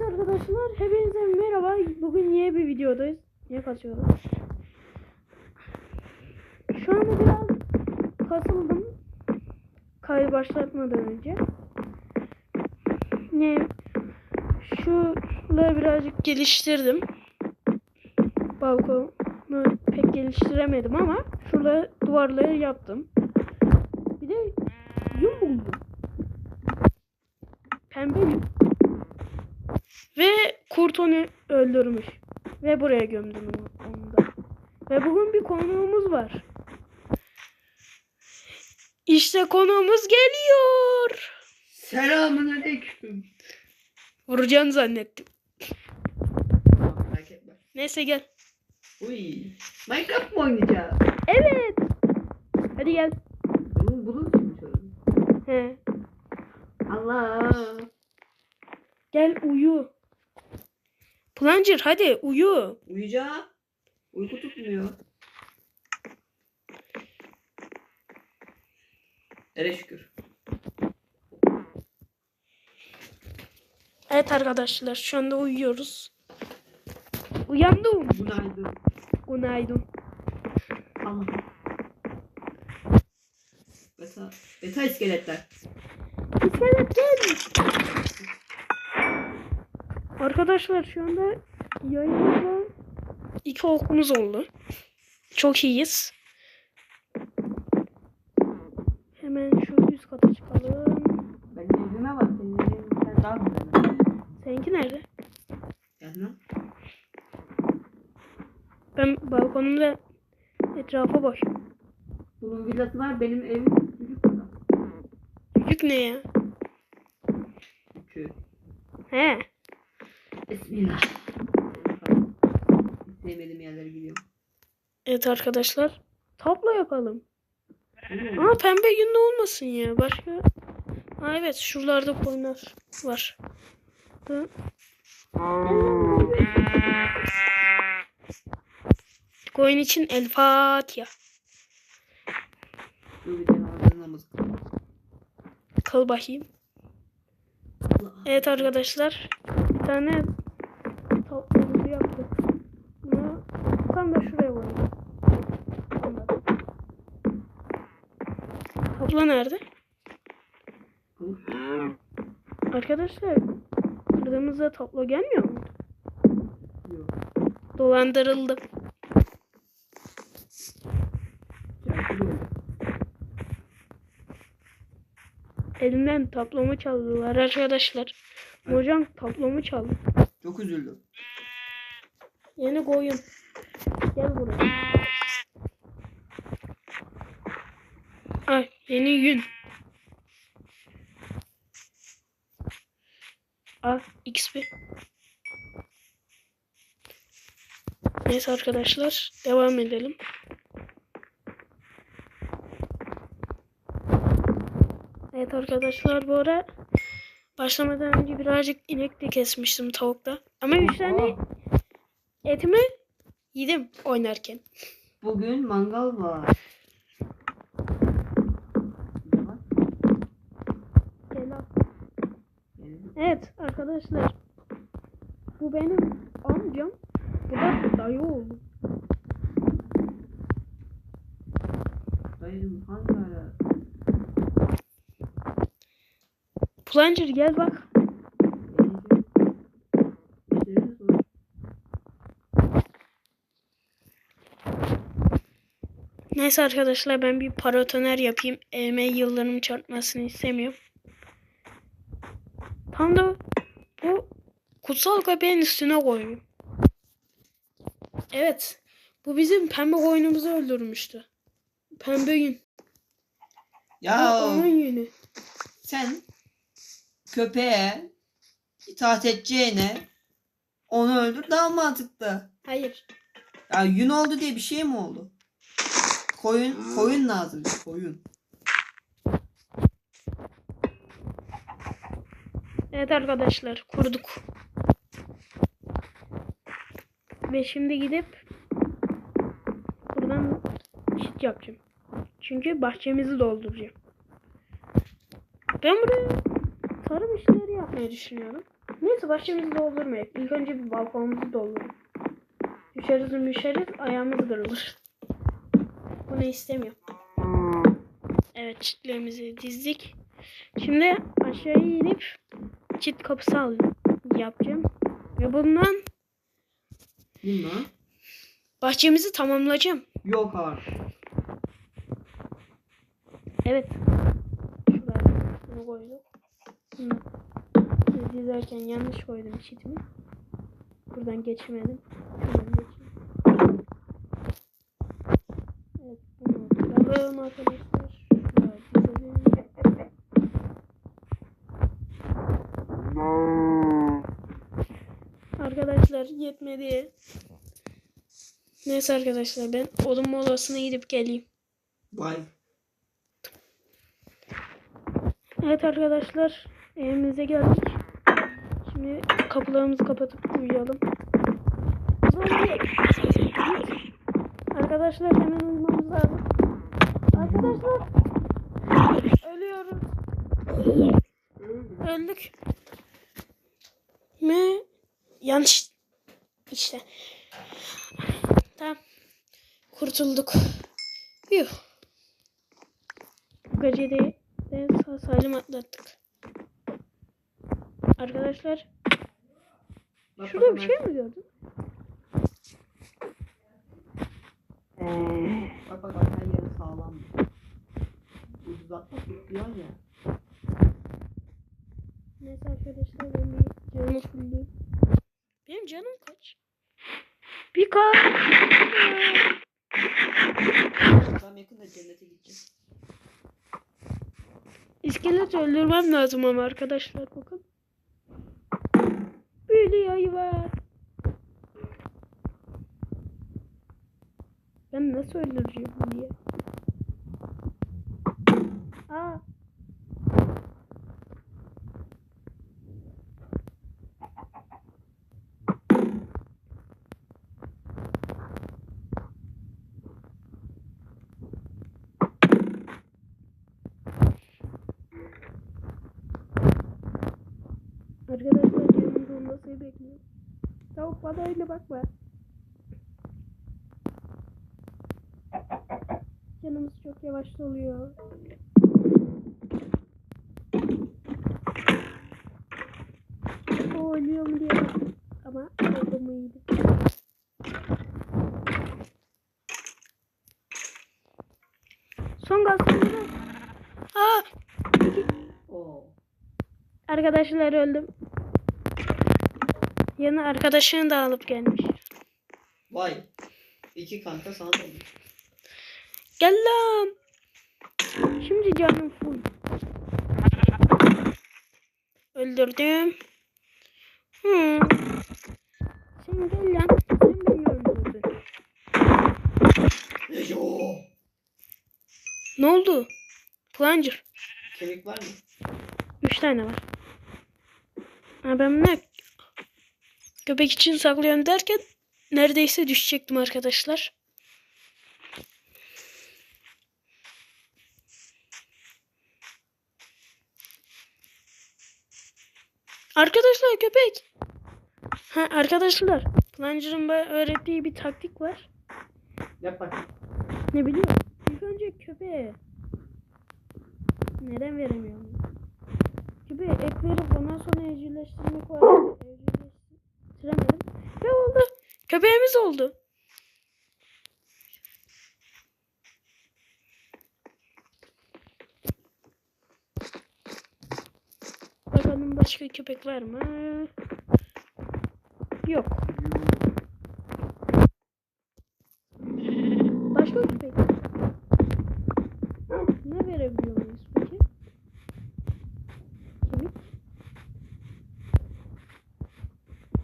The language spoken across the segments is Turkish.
Evet arkadaşlar hepinize merhaba. Bugün yeni bir videodayız. Niye kaçıyoruz? Şu anda biraz kasıldım. Kaydı başlatmadan önce. Ne? Şurada birazcık geliştirdim. Balkonu pek geliştiremedim ama şurada duvarları yaptım. Bir de yum buldum. Pembe yum. Ve kurt onu öldürmüş. Ve buraya gömdüm onu da. Ve bugün bir konuğumuz var. İşte konuğumuz geliyor. Selamun aleyküm. Vuracağını zannettim. Merak etme. Neyse gel. Uy. Minecraft mı oynayacağız? Evet. Hadi gel. Bunun için mi söyledin? He. Allah. Gel uyu. Plunger hadi uyu. Uyuyacağım. Uyku tutmuyor. Ele şükür. Evet arkadaşlar şu anda uyuyoruz. Uyandım. Günaydın. Günaydın. Allah. Beta, beta iskeletler. İskelet gel. Arkadaşlar şu anda yayınımızda iki okumuz oldu. Çok iyiyiz. Hemen şu üst kata çıkalım. Benim evime bak. Senin sen daha güzel. Seninki nerede? Lan. Ben balkonumda etrafa bakıyorum. Bunun villası var. Benim evim küçük burada. Küçük ne ya? Küçük. He. Bismillah. Sevmediğim yerlere gidiyorum. Evet arkadaşlar. Tablo yapalım. Ama pembe günde olmasın ya. Başka. Ha evet şuralarda koyunlar var. Koyun için El Fatiha. Kıl. Bakayım. Evet arkadaşlar. Bir tane tablomuzu yaptık. Bunu tam da şuraya koyalım. Tamam. Tablo nerede? Arkadaşlar kırdığımızda tablo gelmiyor mu? Yok. Dolandırıldım. Elimden tablomu çaldılar arkadaşlar. Hocam tablomu çaldı. Çok üzüldüm. Yeni koyun. Gel buraya. Ay yeni yün. Al XP. Neyse arkadaşlar devam edelim. Evet arkadaşlar bu ara başlamadan önce birazcık inek de kesmiştim tavukta. Ama üç tane etimi yedim oynarken. Bugün mangal var. Arkadaşlar. Bu benim amcam. Bu da dayı oğlu. Dayım hangi ara? Plunger gel bak. Neyse arkadaşlar ben bir paratoner yapayım. Elime yıllarım çarpmasını istemiyorum. Tam da bu kutsal köpeğin üstüne koyuyorum. Evet. Bu bizim pembe koyunumuzu öldürmüştü. Pembe yün. Ya Onun yünü. sen köpeğe itaat edeceğine onu öldür daha mantıklı. Hayır. Ya yün oldu diye bir şey mi oldu? Koyun koyun lazım koyun. Evet arkadaşlar kurduk. Ve şimdi gidip buradan çit yapacağım. Çünkü bahçemizi dolduracağım. Ben buraya tarım işleri yapmayı düşünüyorum. Ne Neyse bahçemizi doldurmayalım. İlk önce bir balkonumuzu dolduralım. Düşeriz düşeriz ayağımız kırılır. Bunu istemiyorum. Evet çitlerimizi dizdik. Şimdi aşağıya inip çit kapısı yapacağım. Ve bundan Bundan. bahçemizi tamamlayacağım. Yok artık. Evet. Şuraya bunu koyduk. Bunu dizerken yanlış koydum çitimi. Buradan geçmedim. Şuradan geçeyim. Evet bunu kıralım arkadaşlar. Şuraya dizelim. Arkadaşlar yetmedi. Neyse arkadaşlar ben odun molasına gidip geleyim. Vay. Evet arkadaşlar evimize geldik. Şimdi kapılarımızı kapatıp uyuyalım. Arkadaşlar hemen uyumamız lazım. Arkadaşlar ölüyoruz. Öldük. Mi? Yanlış. İşte. Tamam. Kurtulduk. Yuh. Bu gece de, de sağ salim atlattık. Arkadaşlar Bak şurada bir bak şey mi gördün? hemen- Bak bak bak her yeri sağlam. Ucuz atmak diyorsun ya. Neyse arkadaşlar ben bir canımı fulleyeyim. Benim canım kaç? Bir kaç. Ben yakında cennete gideceğim. İskelet öldürmem lazım ama arkadaşlar bakın. Böyle yay var. Ben nasıl öldüreceğim bunu diye. Aa. Arkadaşlar dolmasını bekliyorum. Tavuk bana öyle bakma. Canımız çok yavaş doluyor. O ölüyor mu diye. Ama öldü mü iyiydi. Son gaz sanırım. Aa! Oo. Arkadaşlar öldüm. Yanı arkadaşını da alıp gelmiş. Vay. İki kanka sana da olur. Gel lan. Şimdi canım full. Öldürdüm. Hmm. Sen gel lan. Sen beni öldürdün. Yo. Ne oldu? Plunger. Kemik var mı? Üç tane var. Ha ben ne? Köpek için saklıyorum derken neredeyse düşecektim arkadaşlar. Arkadaşlar köpek. Ha arkadaşlar. Plunger'ın öğrettiği bir taktik var. Yap bak. Ne biliyor? İlk önce köpeğe. Neden veremiyorum? Köpeğe ek verip ondan sonra evcilleştirmek var. Evcilleştiremedim. Ve oldu. Köpeğimiz oldu. Bakalım başka köpek var mı? Yok. Başka köpek. Ne verebiliyor muyuz peki? Kemik.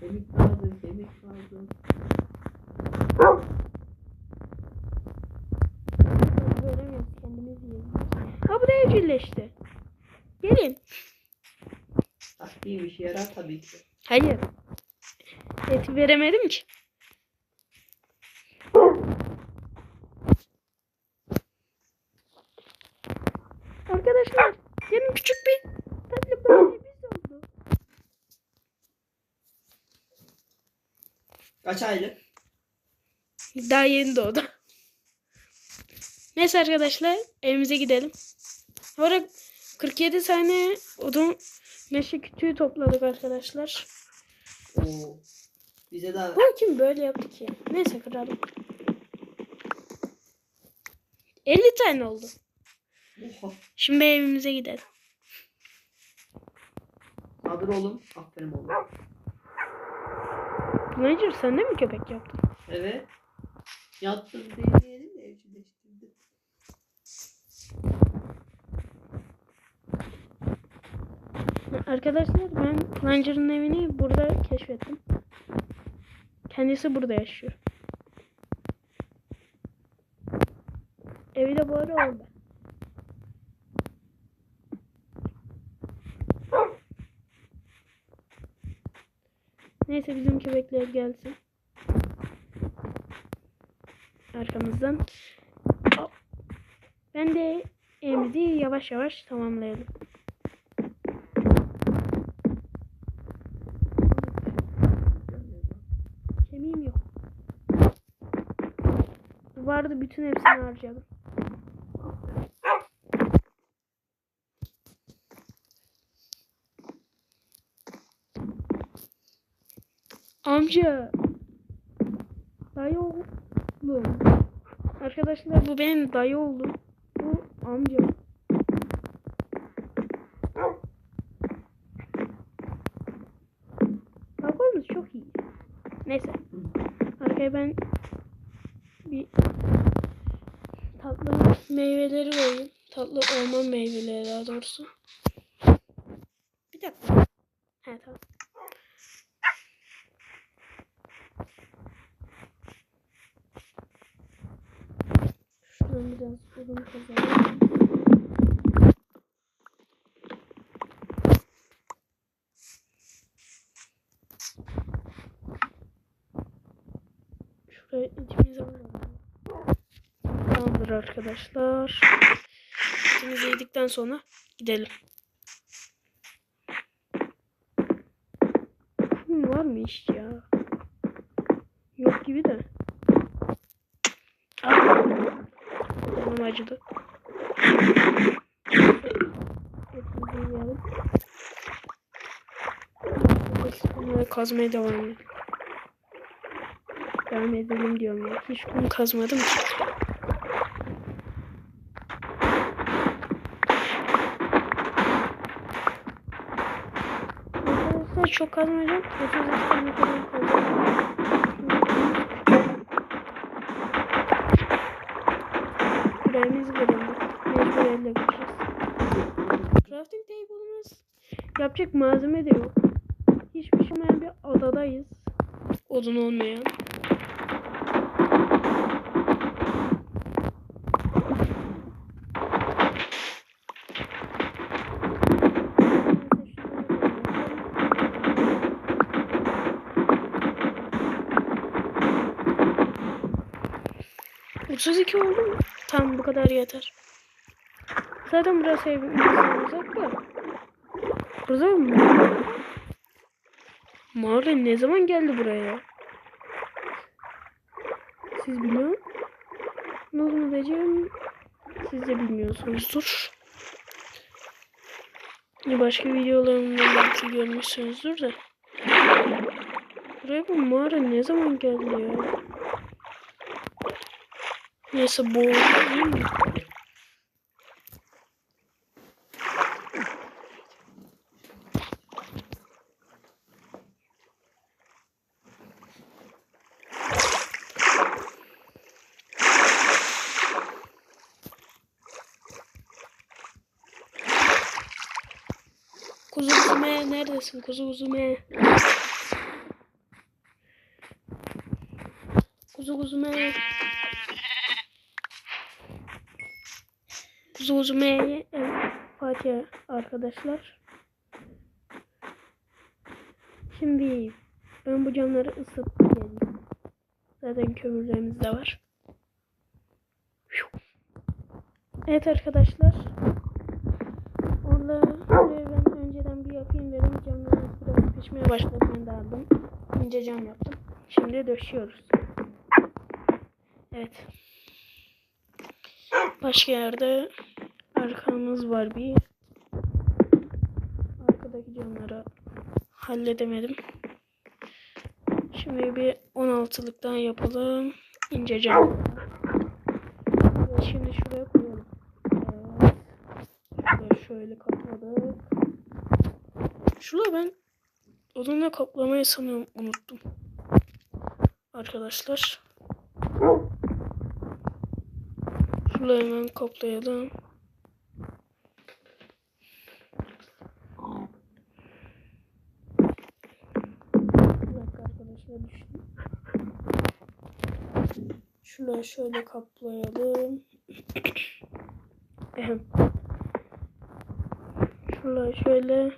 Kemik lazım, kemik lazım. Biz Veremiyoruz kendimiz yiyelim. Ha bu da evcilleşti. Gelin. Taktiğim işe yarar tabii ki. Hayır. Eti veremedim ki. Arkadaşlar benim küçük bir tatlı bebeğimiz oldu. Kaç aylık? Daha yeni doğdu. Neyse arkadaşlar evimize gidelim. Sonra 47 tane odun meşe kütüğü topladık arkadaşlar. Oo. Bize daha Bu kim böyle yaptı ki? Neyse kıralım. 50 tane oldu. Oha. Şimdi evimize gidelim. Hazır olun. Aferin oğlum. Manager sen de mi köpek yaptın? Evet. Yattım deneyelim de evcilleştirdim. Arkadaşlar ben Planger'ın evini burada keşfettim. Kendisi burada yaşıyor. Evi de bu arada orada. Neyse bizim köpekler gelsin. Arkamızdan. Ben de evimizi yavaş yavaş tamamlayalım. Kemiğim yok. Vardı bütün hepsini harcadım. Amca. Dayı oğlum. Arkadaşlar bu benim dayı oğlum. Bu amca. Balkonumuz çok iyi. Neyse. Arkaya ben bir tatlı meyveleri koyayım. Tatlı orman meyveleri daha doğrusu. Bir dakika. He tamam. Şuradan biraz odun kazanayım. Arkadaşlar. İçimizi yedikten sonra gidelim. Kum var mı hiç ya? Yok gibi de. Ah. Canım acıdı. Etimizi kazmaya devam edelim. Devam edelim diyorum ya. Hiç kum kazmadım ki. Arkadaşlar çok kazmayacağım. 30 tane kadar kazacağım. Küreğimiz kırıldı. Mecbur elle kıracağız. Crafting table'ımız yapacak malzeme de yok. Hiçbir şey olmayan bir adadayız. Odun olmayan. Otuz iki oldu mu? Tamam bu kadar yeter. Zaten burası evimizden uzak da. Burada mı? Mağara ne zaman geldi buraya? Siz biliyor musunuz? Olduğunu diyeceğim. Siz de bilmiyorsunuzdur. Başka videolarımda belki görmüşsünüzdür de. Buraya bu mağara ne zaman geldi ya? Neyse mi? Kuzu kuzume neredesin kuzu kuzume? Kuzu kuzume. Kuzu kuzume evet, Fatih arkadaşlar. Şimdi ben bu camları geleyim. Zaten kömürlerimiz de var. Evet arkadaşlar. Orada ben önceden bir yapayım dedim. Camlarımız biraz pişmeye başladı. Ben de aldım. İnce cam yaptım. Şimdi döşüyoruz. Evet. Başka yerde arkamız var bir. Arkadaki camları halledemedim. Şimdi bir 16'lık daha yapalım. İnce cam. Şimdi şuraya koyalım. Evet. Şöyle kapladık. Şurada ben odunla kaplamayı sanıyorum unuttum. Arkadaşlar. Şurayı hemen kaplayalım. Bir dakika arkadaşlar düştüm. Şurayı şöyle kaplayalım. Şurayı şöyle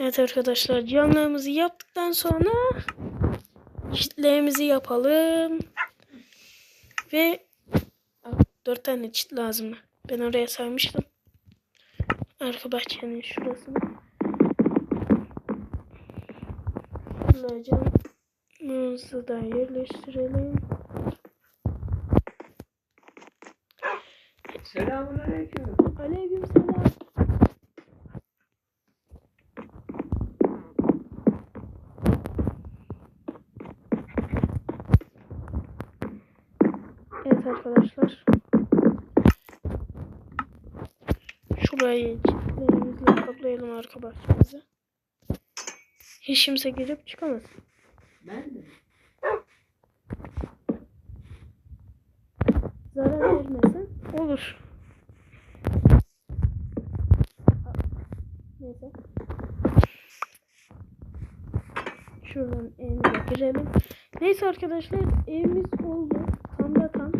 Evet arkadaşlar camlarımızı yaptıktan sonra çitlerimizi yapalım. Ve Aa, dört tane çit lazım. Ben oraya saymıştım. Arka bahçenin şurasını. Şuraya camımızı da yerleştirelim. Selamünaleyküm. Aleyküm arkadaşlar. Şurayı kaplayalım arka bahçemizi. Hiç kimse girip çıkamaz. Ben de. Zarar vermesin. Olur. Neyse. Şuradan evimize girelim. Neyse arkadaşlar evimiz oldu. Tam da tam.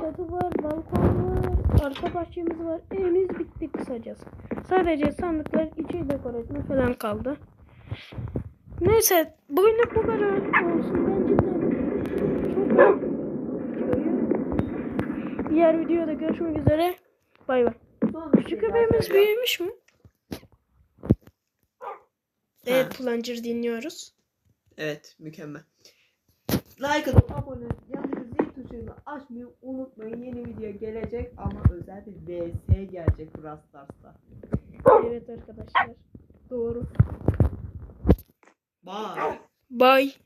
Çatı var, balkon var, arka bahçemiz var. Evimiz bitti kısacası. Sadece sandıklar içi dekoratma falan kaldı. Neyse bugünlük bu kadar olsun. Ben cidden çok. Diğer videoda görüşmek üzere. Bay bay. Küçük köpeğimiz büyümüş mü? Evet Plunger dinliyoruz. Evet mükemmel. Like atıp abone tuşunu açmayı unutmayın. Yeni video gelecek ama özel bir VS gelecek Brawl Stars'ta. Evet arkadaşlar. Doğru. Bye. Bye.